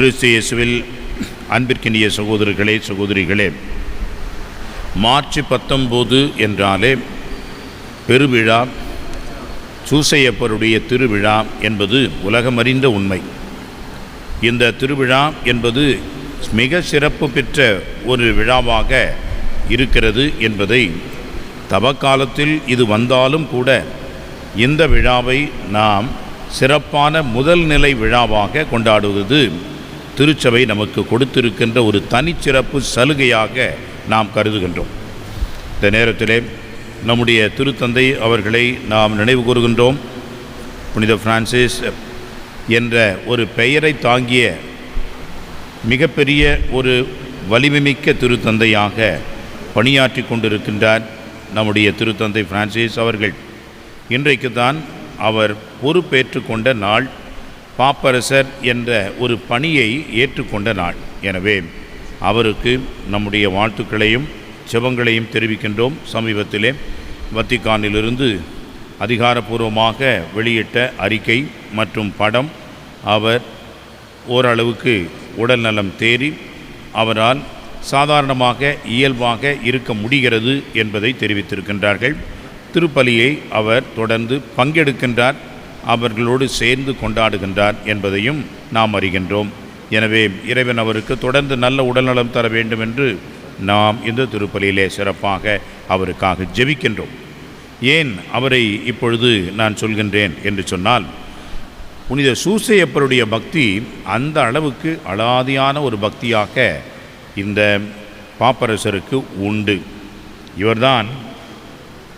கிறிஸ்து இயேசுவில் அன்பிற்கினிய சகோதரர்களே சகோதரிகளே மார்ச் பத்தொம்போது என்றாலே பெருவிழா சூசையப்பருடைய திருவிழா என்பது உலகமறிந்த உண்மை. இந்த திருவிழா என்பது மிக சிறப்பு பெற்ற ஒரு விழாவாக இருக்கிறது என்பதை தவக்காலத்தில் இது வந்தாலும் கூட இந்த விழாவை நாம் சிறப்பான முதல் நிலை விழாவாக கொண்டாடுவது திருச்சபை நமக்கு கொடுத்திருக்கின்ற ஒரு தனிச்சிறப்பு சலுகையாக நாம் கருதுகின்றோம். இந்த நேரத்திலே நம்முடைய திருத்தந்தை அவர்களை நாம் நினைவு கூறுகின்றோம். புனித பிரான்சிஸ் என்ற ஒரு பெயரை தாங்கிய மிகப்பெரிய ஒரு வலிமைமிக்க திருத்தந்தையாக பணியாற்றி கொண்டிருக்கின்றார் நம்முடைய திருத்தந்தை பிரான்சிஸ் அவர்கள். இன்றைக்கு தான் அவர் பொறுப்பேற்று கொண்ட நாள். பாப்பரசர் என்ற ஒரு பணியை ஏற்றுக்கொண்ட நாள். எனவே அவருக்கு நம்முடைய வாழ்த்துக்களையும் செபங்களையும் தெரிவிக்கின்றோம். சமீபத்திலே வத்திகானிலிருந்து அதிகாரப்பூர்வமாக வெளியிட்ட அறிக்கை மற்றும் படம் அவர் ஓரளவுக்கு உடல் நலம் தேறி அவரால் சாதாரணமாக இயல்பாக இருக்க முடிகிறது என்பதை தெரிவித்திருக்கின்றார்கள். திருப்பலியை அவர் தொடர்ந்து பங்கெடுக்கின்றார். அவர்களோடு சேர்ந்து கொண்டாடுகின்றார் என்பதையும் நாம் அறிகின்றோம். எனவே இறைவன் அவருக்கு தொடர்ந்து நல்ல உடல்நலம் தர வேண்டும் என்று நாம் இந்த திருப்பலியிலே சிறப்பாக அவருக்காக ஜெபிக்கின்றோம். ஏன் அவரை இப்பொழுது நான் சொல்கின்றேன் என்று சொன்னால் புனித சூசையப்பருடைய பக்தி அந்த அளவுக்கு அலாதியான ஒரு பக்தியாக இந்த பாப்பரசருக்கு உண்டு. இவர்தான்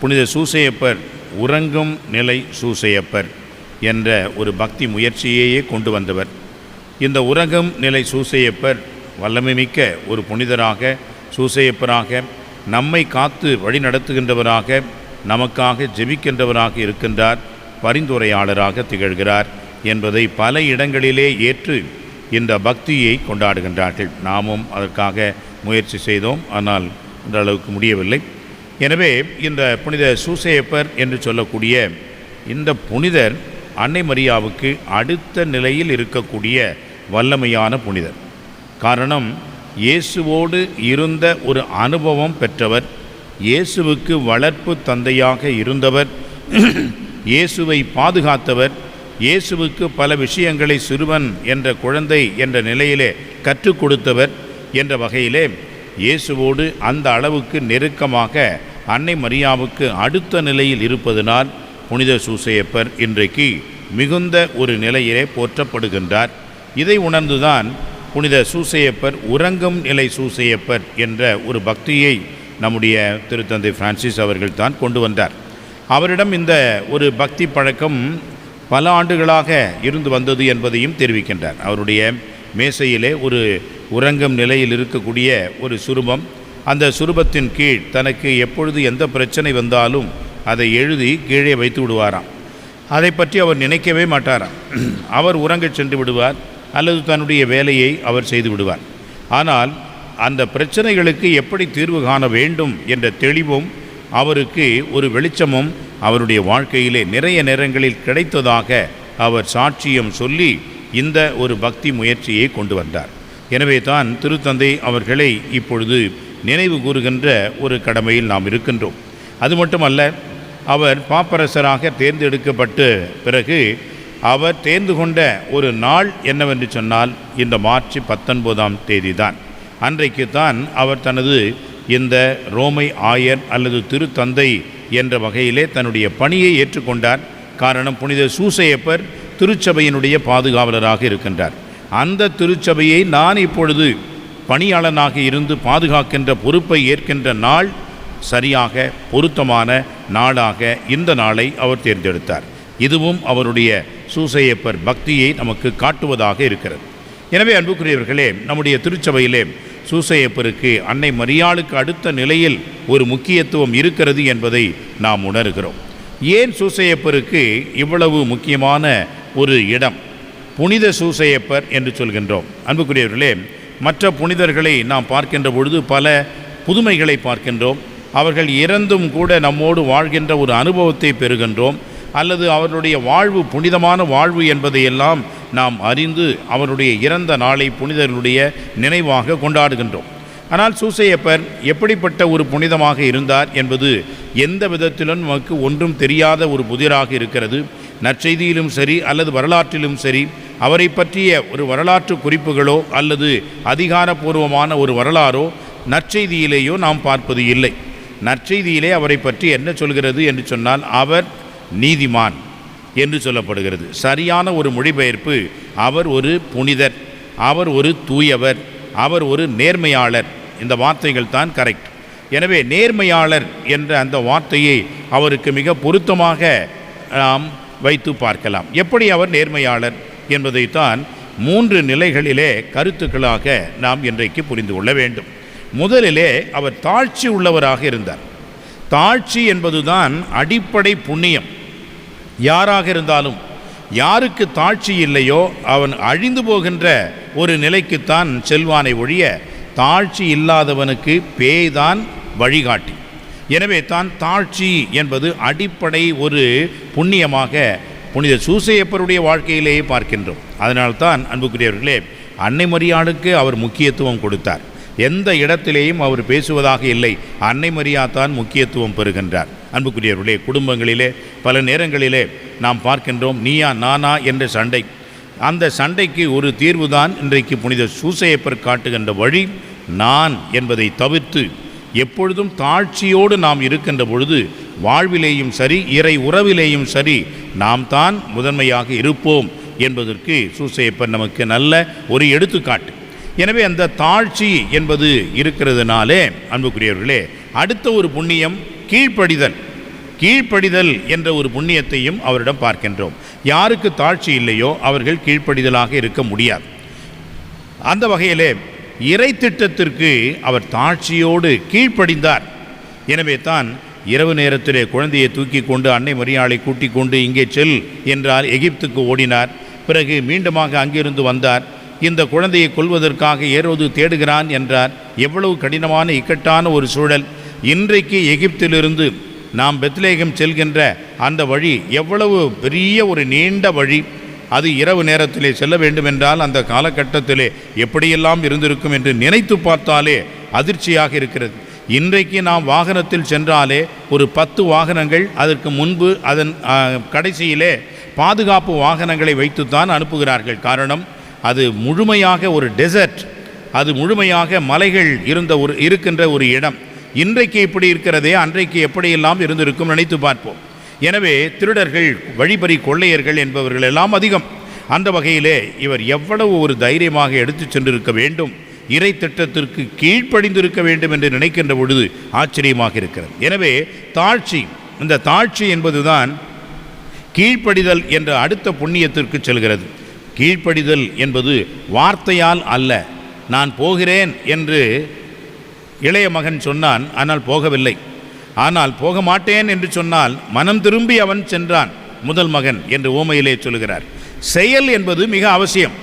புனித சூசையப்பர் உறங்கும் நிலை சூசையப்பர். என்ற ஒரு பக்தி முயற்சியையே கொண்டு வந்தவர். இந்த உரகம் நிலை சூசையப்பர் வல்லமைமிக்க ஒரு புனிதராக சூசையப்பராக நம்மை காத்து வழிநடத்துகின்றவராக நமக்காக ஜெபிக்கின்றவராக இருக்கின்றார் பரிந்துரையாளராக திகழ்கிறார் என்பதை பல இடங்களிலே ஏற்று இந்த பக்தியை கொண்டாடுகின்றார்கள். நாமும் அதற்காக முயற்சி செய்தோம் ஆனால் இந்த அளவுக்கு முடியவில்லை. எனவே இந்த புனித சூசையப்பர் என்று சொல்லக்கூடிய இந்த புனிதர் அன்னை மரியாவுக்கு அடுத்த நிலையில் இருக்கக்கூடிய வல்லமையான புனிதர். காரணம் இயேசுவோடு இருந்த ஒரு அனுபவம் பெற்றவர் இயேசுவுக்கு வளர்ப்பு தந்தையாக இருந்தவர் இயேசுவை பாதுகாத்தவர் இயேசுவுக்கு பல விஷயங்களை சிறுவன் என்ற குழந்தை என்ற நிலையிலே கற்றுக் கொடுத்தவர் என்ற வகையிலே இயேசுவோடு அந்த அளவுக்கு நெருக்கமாக அன்னை மரியாவுக்கு அடுத்த நிலையில் இருப்பதனால் புனித சூசையப்பர் இன்றைக்கு மிகுந்த ஒரு நிலையிலே போற்றப்படுகின்றார். இதை உணர்ந்துதான் புனித சூசையப்பர் உறங்கும் நிலை சூசையப்பர் என்ற ஒரு பக்தியை நம்முடைய திருத்தந்தை பிரான்சிஸ் அவர்கள் தான் கொண்டு வந்தார். அவரிடம் இந்த ஒரு பக்தி பழக்கம் பல ஆண்டுகளாக இருந்து வந்தது என்பதையும் தெரிவிக்கின்றார். அவருடைய மேசையிலே ஒரு உறங்கும் நிலையில் இருக்கக்கூடிய ஒரு சுரூபம். அந்த சுரூபத்தின் கீழ் தனக்கு எப்பொழுது எந்த பிரச்சனை வந்தாலும் அதை எழுதி கீழே வைத்து விடுவாராம். அதை பற்றி அவர் நினைக்கவே மாட்டாராம். அவர் உறங்கச் சென்று விடுவார் அல்லது தன்னுடைய வேலையை அவர் செய்து விடுவார். ஆனால் அந்த பிரச்சனைகளுக்கு எப்படி தீர்வு காண வேண்டும் என்ற தெளிவும் அவருக்கு ஒரு வெளிச்சமும் அவருடைய வாழ்க்கையிலே நிறைய நேரங்களில் கிடைத்ததாக அவர் சாட்சியம் சொல்லி இந்த ஒரு பக்தி முயற்சியை கொண்டு வந்தார். எனவே தான் திருத்தந்தை அவர்களை இப்பொழுது நினைவு கூறுகின்ற ஒரு கடமையில் நாம் இருக்கின்றோம். அது மட்டுமல்ல அவர் பாப்பரசராக தேர்ந்தெடுக்கப்பட்ட பிறகு அவர் தேர்ந்து கொண்ட ஒரு நாள் என்னவென்று சொன்னால் இந்த மார்ச் பத்தொன்பதாம் தேதி தான் அன்றைக்கு தான் அவர் தனது இந்த ரோமை ஆயர் அல்லது திருத்தந்தை என்ற வகையிலே தன்னுடைய பணியை ஏற்றுக்கொண்டார். காரணம் புனித சூசையப்பர் திருச்சபையினுடைய பாதுகாவலராக இருக்கின்றார். அந்த திருச்சபையை நான் இப்பொழுது பணியாளனாக இருந்து பாதுகாக்கின்ற பொறுப்பை ஏற்கின்ற நாள் சரியாக பொருத்தமான நாளாக இந்த நாளை அவர் தேர்ந்தெடுத்தார். இதுவும் அவருடைய சூசையப்பர் பக்தியை நமக்கு காட்டுவதாக இருக்கிறது. எனவே அன்புக்குரியவர்களே நம்முடைய திருச்சபையிலே சூசையப்பருக்கு அன்னை மரியாளுக்கு அடுத்த நிலையில் ஒரு முக்கியத்துவம் இருக்கிறது என்பதை நாம் உணர்கிறோம். ஏன் சூசையப்பருக்கு இவ்வளவு முக்கியமான ஒரு இடம்? புனித சூசையப்பர் என்று சொல்கின்றோம். அன்புக்குரியவர்களே மற்ற புனிதர்களை நாம் பார்க்கின்ற பொழுது பல புதுமைகளை பார்க்கின்றோம். அவர்கள் இறந்தும் கூட நம்மோடு வாழ்கின்ற ஒரு அனுபவத்தை பெறுகின்றோம். அல்லது அவருடைய வாழ்வு புனிதமான வாழ்வு என்பதையெல்லாம் நாம் அறிந்து அவருடைய இறந்த நாளை புனிதர்களுடைய நினைவாக கொண்டாடுகின்றோம். ஆனால் சூசையப்பர் எப்படிப்பட்ட ஒரு புனிதமாக இருந்தார் என்பது எந்த விதத்திலும் நமக்கு ஒன்றும் தெரியாத ஒரு புதிராக இருக்கிறது. நற்செய்தியிலும் சரி அல்லது வரலாற்றிலும் சரி அவரை பற்றிய ஒரு வரலாற்று குறிப்புகளோ அல்லது அதிகாரப்பூர்வமான ஒரு வரலாறோ நற்செய்தியிலேயோ நாம் பார்ப்பது இல்லை. நற்செய்தியிலே அவரை பற்றி என்ன சொல்கிறது என்று சொன்னால் அவர் நீதிமான் என்று சொல்லப்படுகிறது. சரியான ஒரு மொழிபெயர்ப்பு அவர் ஒரு புனிதர் அவர் ஒரு தூயவர் அவர் ஒரு நேர்மையாளர். இந்த வார்த்தைகள் தான் கரெக்ட் எனவே நேர்மையாளர் என்ற அந்த வார்த்தையை அவருக்கு மிக பொருத்தமாக நாம் வைத்து பார்க்கலாம். எப்படி அவர் நேர்மையாளர் என்பதைத்தான் மூன்று நிலைகளிலே கருத்துக்களாக நாம் இன்றைக்கு புரிந்து கொள்ள வேண்டும். முதலிலே அவர் தாழ்ச்சி உள்ளவராக இருந்தார். தாழ்ச்சி என்பதுதான் அடிப்படை புண்ணியம். யாராக இருந்தாலும் யாருக்கு தாழ்ச்சி இல்லையோ அவன் அழிந்து போகின்ற ஒரு நிலைக்குத்தான் செல்வானை ஒழிய தாழ்ச்சி இல்லாதவனுக்கு பேய்தான் வழிகாட்டி. எனவே தான் தாழ்ச்சி என்பது அடிப்படை ஒரு புண்ணியமாக புனித சூசையப்பருடைய வாழ்க்கையிலேயே பார்க்கின்றோம். அதனால்தான் அன்புக்குரியவர்களே அன்னை மரியாளுக்கு அவர் முக்கியத்துவம் கொடுத்தார். எந்த இடத்திலேயும் அவர் பேசுவதாக இல்லை. அன்னை மரியா தான் முக்கியத்துவம் பெறுகின்றார். அன்புக்குரியவர்களே குடும்பங்களிலே பல நேரங்களிலே நாம் பார்க்கின்றோம் நீயா நானா என்ற சண்டை. அந்த சண்டைக்கு ஒரு தீர்வுதான் இன்றைக்கு புனித சூசையப்பர் காட்டுகின்ற வழி நான் என்பதை தவிர்த்து எப்பொழுதும் தாழ்ச்சியோடு நாம் இருக்கின்ற பொழுது வாழ்விலேயும் சரி இறை உறவிலேயும் சரி நாம் தான் முதன்மையாக இருப்போம் என்பதற்கு சூசையப்பர் நமக்கு நல்ல ஒரு எடுத்துக்காட்டு. எனவே அந்த தாழ்ச்சி என்பது இருக்கிறதுனாலே அன்புக்குரியவர்களே அடுத்த ஒரு புண்ணியம் கீழ்ப்படிதல். கீழ்ப்படிதல் என்ற ஒரு புண்ணியத்தையும் அவரிடம் பார்க்கின்றோம். யாருக்கு தாழ்ச்சி இல்லையோ அவர்கள் கீழ்ப்படிதலாக இருக்க முடியாது. அந்த வகையிலே இறை திட்டத்திற்கு அவர் தாழ்ச்சியோடு கீழ்ப்படிந்தார். எனவே தான் இரவு நேரத்திலே குழந்தையை தூக்கி கொண்டு அன்னை மரியாளை கூட்டிக் கொண்டு இங்கே செல் என்றால் எகிப்துக்கு ஓடினார். பிறகு மீண்டுமாக அங்கிருந்து வந்தார். இந்த குழந்தையை கொல்வதற்காக ஏரோது தேடுகிறான் என்றார். எவ்வளவு கடினமான இக்கட்டான ஒரு சூழல். இன்றைக்கு எகிப்திலிருந்து நாம் பெத்லேகம் செல்கின்ற அந்த வழி எவ்வளவு பெரிய ஒரு நீண்ட வழி. அது இரவு நேரத்திலே செல்ல வேண்டுமென்றால் அந்த காலகட்டத்திலே எப்படியெல்லாம் இருந்திருக்கும் என்று நினைத்து பார்த்தாலே அதிர்ச்சியாக இருக்கிறது. இன்றைக்கு நாம் வாகனத்தில் சென்றாலே ஒரு பத்து வாகனங்கள் அதற்கு முன்பு அதன் கடைசியிலே பாதுகாப்பு வாகனங்களை வைத்துத்தான் அனுப்புகிறார்கள். காரணம் அது முழுமையாக ஒரு டெசர்ட் அது முழுமையாக மலைகள் இருந்த ஒரு இருக்கின்ற ஒரு இடம். இன்றைக்கு இப்படி இருக்கிறதே அன்றைக்கு எப்படியெல்லாம் இருந்திருக்கும் நினைத்து பார்ப்போம். எனவே திருடர்கள் வழிபறி கொள்ளையர்கள் என்பவர்கள் எல்லாம் அதிகம். அந்த வகையிலே இவர் எவ்வளவு ஒரு தைரியமாக எடுத்துச் சென்றிருக்க வேண்டும் இறை திட்டத்திற்கு கீழ்ப்படிந்திருக்க வேண்டும் என்று நினைக்கின்ற பொழுது ஆச்சரியமாக இருக்கிறது. எனவே தாழ்ச்சி இந்த தாழ்ச்சி என்பதுதான் கீழ்ப்படிதல் என்ற அடுத்த புண்ணியத்திற்கு செல்கிறது. கீழ்ப்படிதல் என்பது வார்த்தையால் அல்ல. நான் போகிறேன் என்று இளைய மகன் சொன்னான் ஆனால் போகவில்லை. ஆனால் போக மாட்டேன் என்று சொன்னால் மனம் திரும்பி அவன் சென்றான் முதல் மகன் என்று ஓமையிலே சொல்கிறார் செயல் என்பது மிக அவசியம்.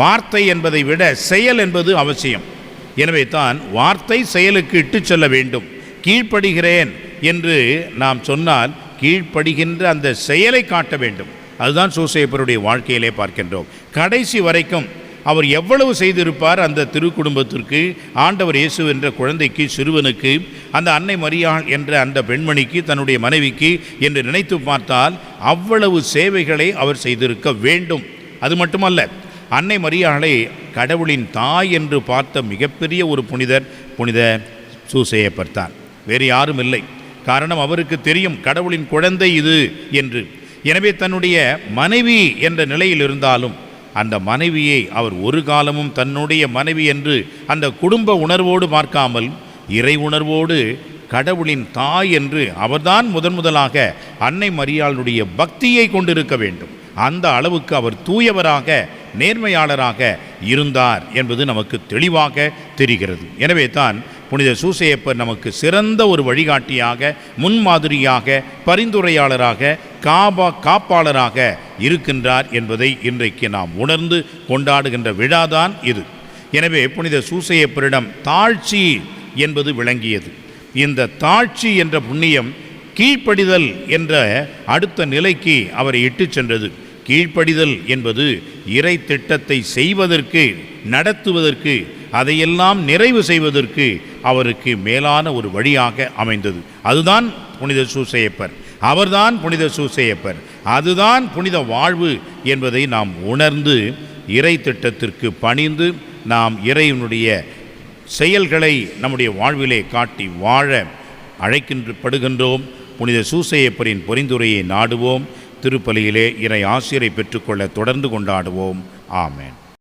வார்த்தை என்பதை விட செயல் என்பது அவசியம். எனவே தான் வார்த்தை செயலுக்கு இட்டுச் செல்ல வேண்டும். கீழ்ப்படுகிறேன் என்று நாம் சொன்னால் கீழ்ப்படுகின்ற அந்த செயலை காட்ட வேண்டும். அதுதான் சூசையப்பருடைய வாழ்க்கையிலே பார்க்கின்றோம். கடைசி வரைக்கும் அவர் எவ்வளவு செய்திருப்பார் அந்த திருக்குடும்பத்திற்கு ஆண்டவர் இயேசு என்ற குழந்தைக்கு சிறுவனுக்கு அந்த அன்னை மரியாள் என்ற அந்த பெண்மணிக்கு தன்னுடைய மனைவிக்கு என்று நினைத்து பார்த்தால் அவ்வளவு சேவைகளை அவர் செய்திருக்க வேண்டும். அது மட்டுமல்ல அன்னை மரியாளை கடவுளின் தாய் என்று பார்த்த மிகப்பெரிய ஒரு புனிதர் புனித சூசையப்பர் தான். வேறு யாரும் இல்லை. காரணம் அவருக்கு தெரியும் கடவுளின் குழந்தை இது என்று. எனவே தன்னுடைய மனைவி என்ற நிலையில் இருந்தாலும் அந்த மனைவியை அவர் ஒரு காலமும் தன்னுடைய மனைவி என்று அந்த குடும்ப உணர்வோடு பார்க்காமல் இறை உணர்வோடு கடவுளின் தாய் என்று அவர்தான் முதன் முதலாக அன்னை மரியாளுடைய பக்தியை கொண்டிருக்க வேண்டும். அந்த அளவுக்கு அவர் தூயவராக நேர்மையாளராக இருந்தார் என்பது நமக்கு தெளிவாக தெரிகிறது. எனவே தான் புனித சூசையப்பர் நமக்கு சிறந்த ஒரு வழிகாட்டியாக முன்மாதிரியாக பரிந்துரையாளராக காபா காப்பாளராக இருக்கின்றார் என்பதை இன்றைக்கு நாம் உணர்ந்து கொண்டாடுகின்ற விழாதான் இது. எனவே புனித சூசையப்பரிடம் தாழ்ச்சி என்பது விளங்கியது. இந்த தாழ்ச்சி என்ற புண்ணியம் கீழ்ப்படிதல் என்ற அடுத்த நிலைக்கு அவரை இட்டுச் சென்றது. கீழ்ப்படிதல் என்பது இறை திட்டத்தை செய்வதற்கு நடத்துவதற்கு அதையெல்லாம் நிறைவு செய்வதற்கு அவருக்கு மேலான ஒரு வழியாக அமைந்தது. அதுதான் புனித சூசையப்பர். அவர்தான் புனித சூசையப்பர். அதுதான் புனித வாழ்வு என்பதை நாம் உணர்ந்து இறை திட்டத்திற்கு பணிந்து நாம் இறைவனுடைய செயல்களை நம்முடைய வாழ்விலே காட்டி வாழ அழைக்கின்ற படுகின்றோம். புனித சூசையப்பரின் பரிந்துரையை நாடுவோம். திருப்பலியிலே இறை ஆசிரியரை பெற்றுக்கொள்ள தொடர்ந்து கொண்டாடுவோம். ஆமேன்.